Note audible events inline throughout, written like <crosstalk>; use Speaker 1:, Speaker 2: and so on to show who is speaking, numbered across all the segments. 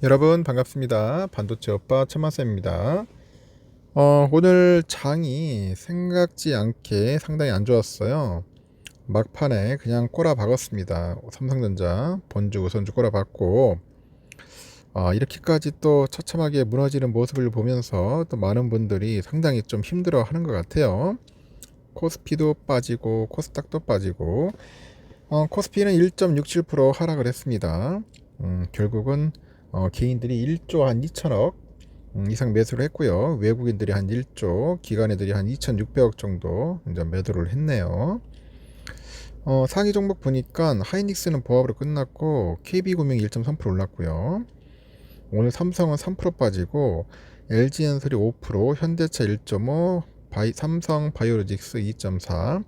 Speaker 1: 여러분 반갑습니다. 반도체 오빠 천마쌤입니다. 어, 오늘 장이 생각지 않게 상당히 안 좋았어요. 막판에 그냥 꼬라 박았습니다. 삼성전자 본주 우선주 꼬라 박고 아, 이렇게까지 또 처참하게 무너지는 모습을 보면서 또 많은 분들이 상당히 좀 힘들어 하는 것 같아요. 코스피도 빠지고 코스닥도 빠지고 어, 코스피는 1.67% 하락을 했습니다. 음, 결국은 어, 개인들이 1조 한 2천억 음, 이상 매수를 했고요. 외국인들이 한 1조, 기관애들이 한 2,600억 정도 이제 매도를 했네요. 어, 상위 종목 보니까 하이닉스는 보합으로 끝났고 KB금융이 1.3% 올랐고요. 오늘 삼성은 3% 빠지고 LG엔솔이 5%, 현대차 1.5, 바이, 삼성 바이오로직스 2.4,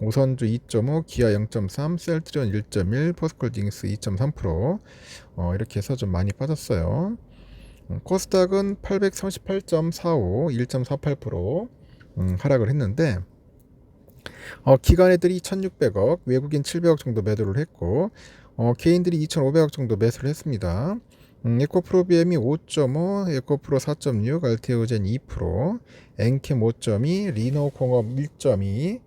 Speaker 1: 우선주 2.5, 기아 0.3, 셀트리온 1.1, 포스콜딩스 2.3% 어, 이렇게 해서 좀 많이 빠졌어요. 음, 코스닥은 838.45, 1.48% 음, 하락을 했는데 어, 기관 애들이 1,600억, 외국인 700억 정도 매도를 했고 어, 개인들이 2,500억 정도 매수를 했습니다. 음, 에코프로비엠이 5.5, 에코프로 4.6, 알테오젠 2%, 엔캠 5.2, 리노공업 1.2,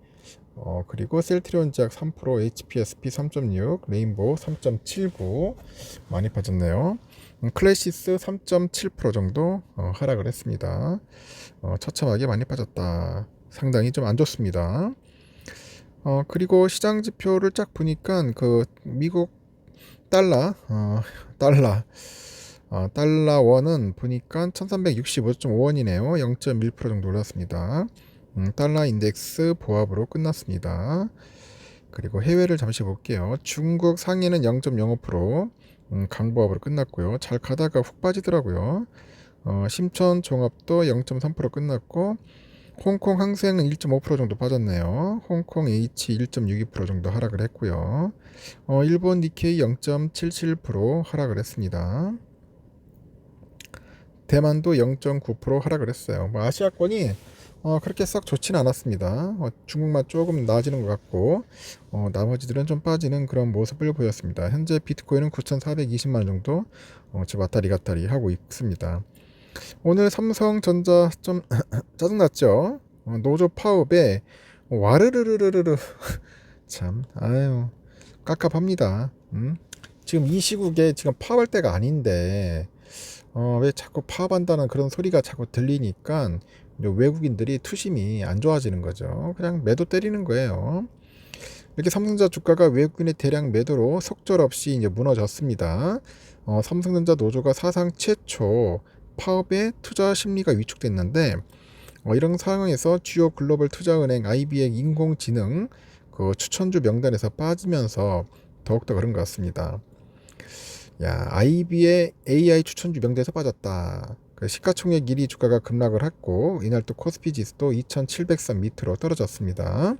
Speaker 1: 어, 그리고 셀트리온 제약 3%, HPSP 3.6, 레인보우 3.79 많이 빠졌네요. 음, 클래시스 3.7% 정도 어, 하락을 했습니다. 어, 처참하게 많이 빠졌다. 상당히 좀 안 좋습니다. 어, 그리고 시장 지표를 쫙 보니까 그 미국 달러, 어, 달러, 어, 달러 원은 보니까 1365.5원이네요. 0.1% 정도 올랐습니다. 음, 달러 인덱스 보합으로 끝났습니다. 그리고 해외를 잠시 볼게요. 중국 상해는 0.05% 음, 강보합으로 끝났고요. 잘 가다가 훅 빠지더라고요. 어, 심천 종합도 0.3% 끝났고 홍콩 항생은 1.5% 정도 빠졌네요. 홍콩 H 1.62% 정도 하락을 했고요. 어, 일본 니케이 0.77% 하락을 했습니다. 대만도 0.9% 하락을 했어요. 뭐 아시아권이 어, 그렇게 썩 좋지는 않았습니다. 어, 중국만 조금 나아지는 것 같고 어, 나머지들은 좀 빠지는 그런 모습을 보였습니다. 현재 비트코인은 9,420만 정도 어, 지금 왔다리 갔다리 하고 있습니다. 오늘 삼성전자 좀 <clears throat> 짜증났죠? 어, 노조 파업에 와르르르르르 <laughs> 참 아유 깝깝합니다. 음? 지금 이 시국에 지금 파업할 때가 아닌데 어, 왜 자꾸 파업한다는 그런 소리가 자꾸 들리니까 외국인들이 투심이 안 좋아지는 거죠. 그냥 매도 때리는 거예요. 이렇게 삼성전자 주가가 외국인의 대량 매도로 속절없이 이제 무너졌습니다. 어, 삼성전자 노조가 사상 최초 파업에 투자 심리가 위축됐는데 어, 이런 상황에서 주요 글로벌 투자은행 IB의 인공지능 그 추천주 명단에서 빠지면서 더욱더 그런 것 같습니다. 야, IB의 AI 추천주 명단에서 빠졌다. 그 시가총액 1위 주가가 급락을 했고 이날 또 코스피 지수도 2,703 밑으로 떨어졌습니다.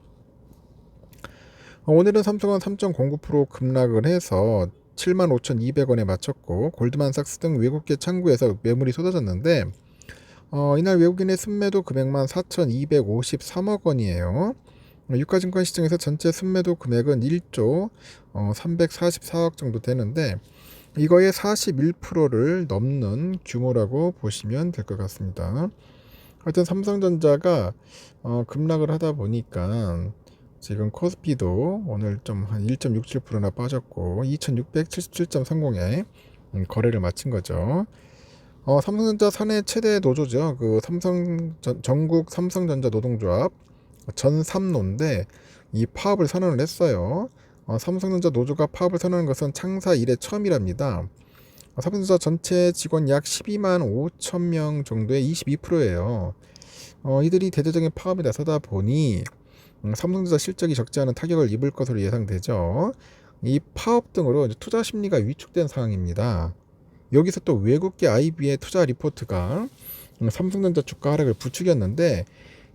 Speaker 1: 어, 오늘은 삼성은 3.09% 급락을 해서 75,200원에 마쳤고 골드만삭스 등 외국계 창구에서 매물이 쏟아졌는데 어, 이날 외국인의 순매도 금액만 4,253억 원이에요. 어, 유가증권 시장에서 전체 순매도 금액은 1조 어, 344억 정도 되는데 이거의 41%를 넘는 규모라고 보시면 될 것 같습니다. 하여튼 삼성전자가 어, 급락을 하다 보니까 지금 코스피도 오늘 좀 한 1.67%나 빠졌고 2677.30에 음, 거래를 마친 거죠. 어, 삼성전자 사내 최대 노조죠. 그 삼성 전, 전국 삼성전자 노동조합 전삼노인데 이 파업을 선언을 했어요. 어, 삼성전자 노조가 파업을 선언한 것은 창사 이래 처음이랍니다. 어, 삼성전자 전체 직원 약 12만 5천 명 정도의 22%예요. 어, 이들이 대대적인 파업에 나서다 보니 음, 삼성전자 실적이 적지 않은 타격을 입을 것으로 예상되죠. 이 파업 등으로 투자 심리가 위축된 상황입니다. 여기서 또 외국계 IB의 투자 리포트가 음, 삼성전자 주가 하락을 부추겼는데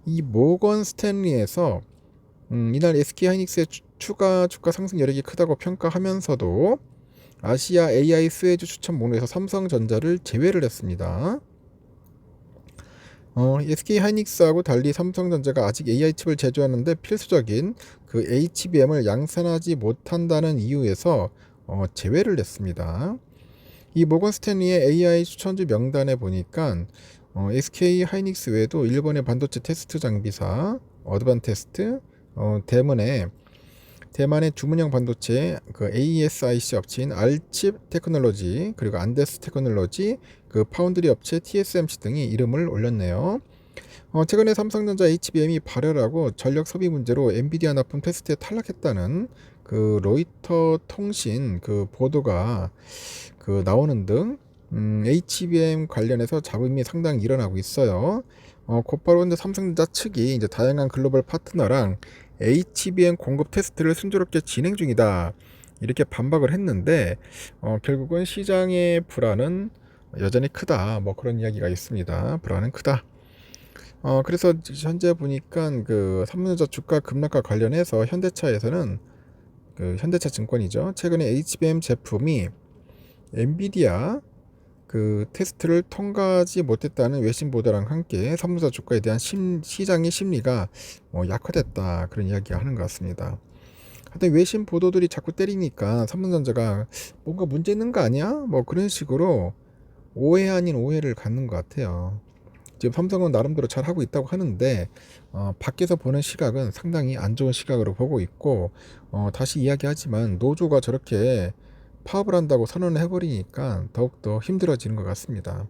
Speaker 1: 이 모건 스탠리에서 음, 이날 SK 하이닉스의 추가 주가 상승 여력이 크다고 평가하면서도 아시아 AI 스웨즈 추천 목록에서 삼성전자를 제외를 했습니다. 어, SK 하이닉스하고 달리 삼성전자가 아직 AI 칩을 제조하는데 필수적인 그 HBM을 양산하지 못한다는 이유에서 어, 제외를 했습니다. 이 모건 스탠리의 AI 추천주 명단에 보니까 어, SK 하이닉스 외에도 일본의 반도체 테스트 장비사 어드반 테스트, 어, 대만의 대만의 주문형 반도체 그 ASIC 업체인 알칩 테크놀로지 그리고 안데스 테크놀로지 그 파운드리 업체 TSMC 등이 이름을 올렸네요. 어, 최근에 삼성전자 HBM이 발열하고 전력 소비 문제로 엔비디아 납품 테스트에 탈락했다는 그 로이터 통신 그 보도가 그 나오는 등 음, HBM 관련해서 잡음이 상당히 일어나고 있어요. 어, 곧바로 근데 삼성전자 측이 이제 다양한 글로벌 파트너랑 HBM 공급 테스트를 순조롭게 진행 중이다. 이렇게 반박을 했는데 어, 결국은 시장의 불안은 여전히 크다. 뭐 그런 이야기가 있습니다. 불안은 크다. 어, 그래서 현재 보니까 그 삼성전자 주가 급락과 관련해서 현대차에서는 그 현대차 증권이죠. 최근에 HBM 제품이 엔비디아 그 테스트를 통과하지 못했다는 외신 보도랑 함께 삼성전자 주가에 대한 심, 시장의 심리가 뭐 약화됐다 그런 이야기가 하는 것 같습니다. 하여튼 외신 보도들이 자꾸 때리니까 삼성전자가 뭔가 문제 있는 거 아니야? 뭐 그런 식으로 오해 아닌 오해를 갖는 것 같아요. 지금 삼성은 나름대로 잘 하고 있다고 하는데 어, 밖에서 보는 시각은 상당히 안 좋은 시각으로 보고 있고 어, 다시 이야기하지만 노조가 저렇게 파업을 한다고 선언을 해버리니까 더욱더 힘들어지는 것 같습니다.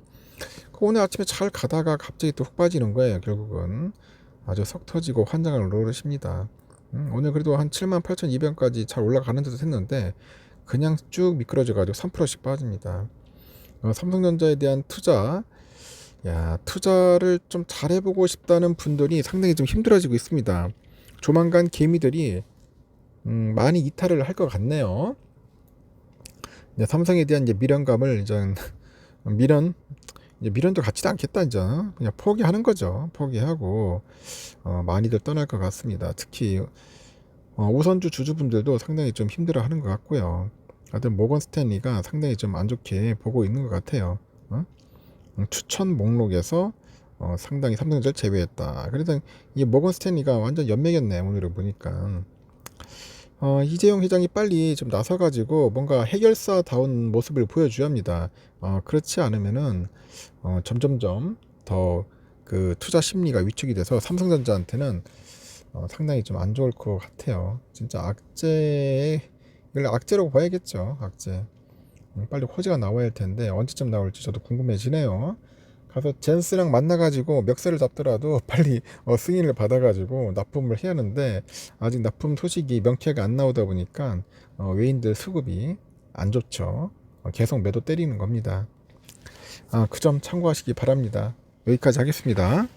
Speaker 1: 오늘 아침에 잘 가다가 갑자기 또 훅 빠지는 거예요. 결국은 아주 석 터지고 환장을 노릇입니다. 음, 오늘 그래도 한 78,200원까지 잘 올라가는 듯 했는데 그냥 쭉 미끄러져가지고 3%씩 빠집니다. 어, 삼성전자에 대한 투자 야, 투자를 좀 잘해보고 싶다는 분들이 상당히 좀 힘들어지고 있습니다. 조만간 개미들이 음, 많이 이탈을 할 것 같네요. 이제 삼성에 대한 이제 미련감을 이제 <laughs> 미련 이제 미련도 같지도 않겠다 이제 그냥 포기하는 거죠. 포기하고 어, 많이들 떠날 것 같습니다. 특히 어, 우선주 주주분들도 상당히 좀 힘들어하는 것 같고요. 하여튼 모건 스탠리가 상당히 좀 안 좋게 보고 있는 것 같아요. 어? 음, 추천 목록에서 어, 상당히 삼성전자를 제외했다. 그래서 이 모건 스탠리가 완전 연맥이었네 오늘을 보니까. 어, 이재용 회장이 빨리 좀 나서가지고 뭔가 해결사다운 모습을 보여줘야 합니다. 어, 그렇지 않으면은 어, 점점점 더 그 투자 심리가 위축이 돼서 삼성전자한테는 어, 상당히 좀 안 좋을 것 같아요. 진짜 악재 이걸 악재라고 봐야겠죠. 악재. 음, 빨리 호재가 나와야 할 텐데 언제쯤 나올지 저도 궁금해지네요. 가서 젠스랑 만나가지고 멱살을 잡더라도 <laughs> 빨리 어, 승인을 받아가지고 납품을 해야 하는데 아직 납품 소식이 명쾌하게 안 나오다 보니까 어, 외인들 수급이 안 좋죠. 어, 계속 매도 때리는 겁니다. 아, 그 점 참고하시기 바랍니다. 여기까지 하겠습니다.